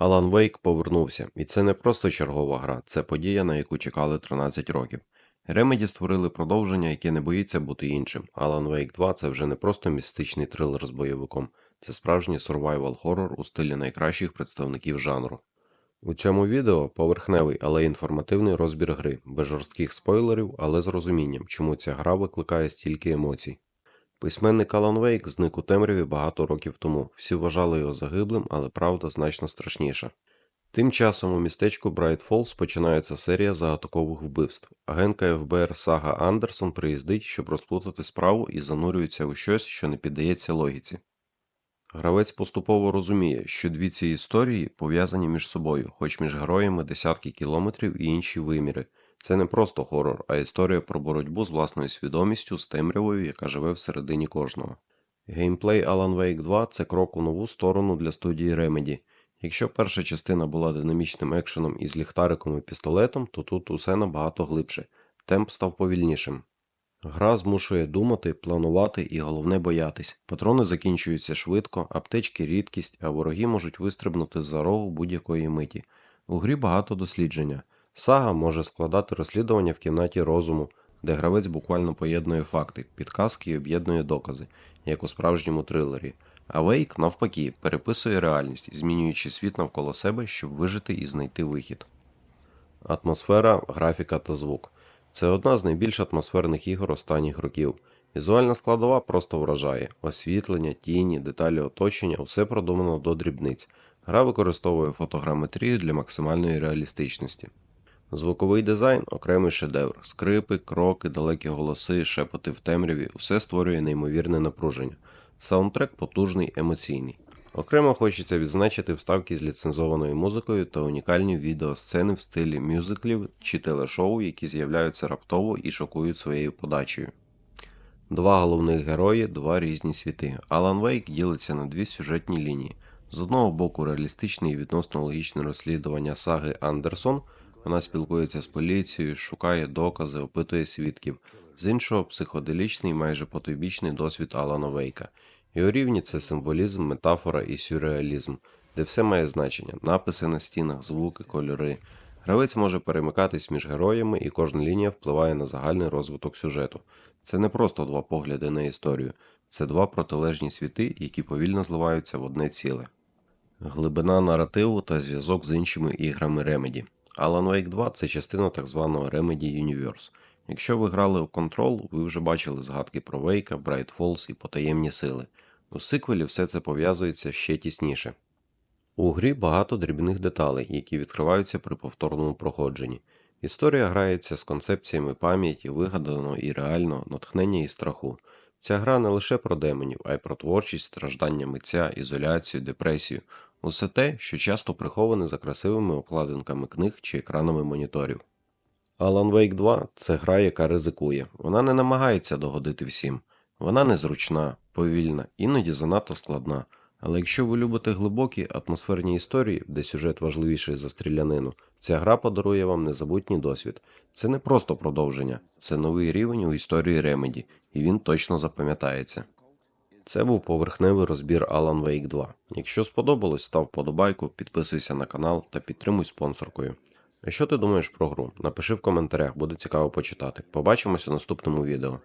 Alan Wake повернувся, і це не просто чергова гра, це подія, на яку чекали 13 років. Remedy створили продовження, яке не боїться бути іншим. Alan Wake 2 це вже не просто містичний трилер з бойовиком, це справжній survival horror у стилі найкращих представників жанру. У цьому відео поверхневий, але інформативний розбір гри, без жорстких спойлерів, але з розумінням, чому ця гра викликає стільки емоцій. Письменник Алан Вейк зник у темряві багато років тому. Всі вважали його загиблим, але правда значно страшніша. Тим часом у містечку Брайт Фолз починається серія загадкових вбивств. Агентка ФБР Сага Андерсон приїздить, щоб розплутати справу і занурюється у щось, що не піддається логіці. Гравець поступово розуміє, що дві ці історії пов'язані між собою, хоч між героями десятки кілометрів і інші виміри. Це не просто хорор, а історія про боротьбу з власною свідомістю, з темрявою, яка живе всередині кожного. Геймплей Alan Wake 2 це крок у нову сторону для студії Remedy. Якщо перша частина була динамічним екшеном із ліхтариком і пістолетом, то тут усе набагато глибше. Темп став повільнішим. Гра змушує думати, планувати і головне боятись. Патрони закінчуються швидко, аптечки рідкість, а вороги можуть вистрибнути з-за рогу будь-якої миті. У грі багато дослідження. Сага може складати розслідування в кімнаті розуму, де гравець буквально поєднує факти, підказки і об'єднує докази, як у справжньому трилері. А Вейк, навпаки, переписує реальність, змінюючи світ навколо себе, щоб вижити і знайти вихід. Атмосфера, графіка та звук. Це одна з найбільш атмосферних ігор останніх років. Візуальна складова просто вражає. Освітлення, тіні, деталі оточення усе продумано до дрібниць. Гра використовує фотограметрію для максимальної реалістичності. Звуковий дизайн окремий шедевр. Скрипи, кроки, далекі голоси, шепоти в темряві усе створює неймовірне напруження. Саундтрек потужний, емоційний. Окремо хочеться відзначити вставки з ліцензованою музикою та унікальні відеосцени в стилі мюзиклів чи телешоу, які з'являються раптово і шокують своєю подачею. Два головних герої, два різні світи. Алан Вейк ділиться на дві сюжетні лінії. З одного боку, реалістичне і відносно логічне розслідування саги Андерсон. Вона спілкується з поліцією, шукає докази, опитує свідків. З іншого, психоделічний, майже потойбічний досвід Алана Вейка. Його рівні це символізм, метафора і сюрреалізм, де все має значення: написи на стінах, звуки, кольори. Гравець може перемикатись між героями, і кожна лінія впливає на загальний розвиток сюжету. Це не просто два погляди на історію, це два протилежні світи, які повільно зливаються в одне ціле. Глибина наративу та зв'язок з іншими іграми Remedy. Alan Wake 2 це частина так званого Remedy Universe. Якщо ви грали у Control, ви вже бачили згадки про Вейка, Bright Falls і потаємні сили. У сиквелі все це пов'язується ще тісніше. У грі багато дрібних деталей, які відкриваються при повторному проходженні. Історія грається з концепціями пам'яті, вигаданого і реального, натхнення і страху. Ця гра не лише про демонів, а й про творчість, страждання митця, ізоляцію, депресію, усе те, що часто приховане за красивими обкладинками книг чи екранами моніторів. Alan Wake 2 це гра, яка ризикує. Вона не намагається догодити всім. Вона незручна, повільна, іноді занадто складна. Але якщо ви любите глибокі атмосферні історії, де сюжет важливіший за стрілянину, ця гра подарує вам незабутній досвід. Це не просто продовження, це новий рівень у історії Remedy, і він точно запам'ятається. Це був поверхневий розбір Alan Wake 2. Якщо сподобалось, став подобайку, підписуйся на канал та підтримуй спонсоркою. Що ти думаєш про гру? Напиши в коментарях, буде цікаво почитати. Побачимось у наступному відео.